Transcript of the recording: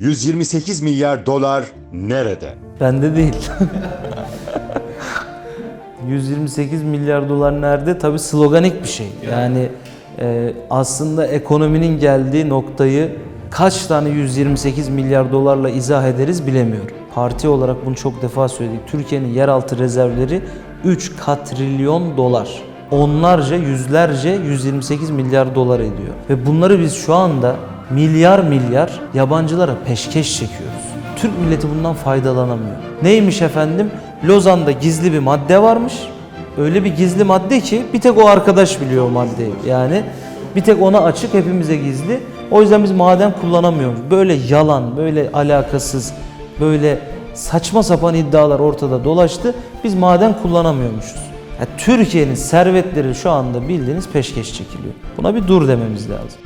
128 milyar dolar nerede? Bende değil. 128 milyar dolar nerede? Tabii sloganik bir şey. Yani e, aslında ekonominin geldiği noktayı kaç tane 128 milyar dolarla izah ederiz bilemiyorum. Parti olarak bunu çok defa söyledik. Türkiye'nin yeraltı rezervleri 3 katrilyon dolar. Onlarca, yüzlerce 128 milyar dolar ediyor. Ve bunları biz şu anda milyar milyar yabancılara peşkeş çekiyoruz. Türk milleti bundan faydalanamıyor. Neymiş efendim? Lozan'da gizli bir madde varmış. Öyle bir gizli madde ki bir tek o arkadaş biliyor o maddeyi. Yani bir tek ona açık hepimize gizli. O yüzden biz maden kullanamıyoruz. Böyle yalan, böyle alakasız, böyle saçma sapan iddialar ortada dolaştı. Biz maden kullanamıyormuşuz. Ya Türkiye'nin servetleri şu anda bildiğiniz peşkeş çekiliyor. Buna bir dur dememiz lazım.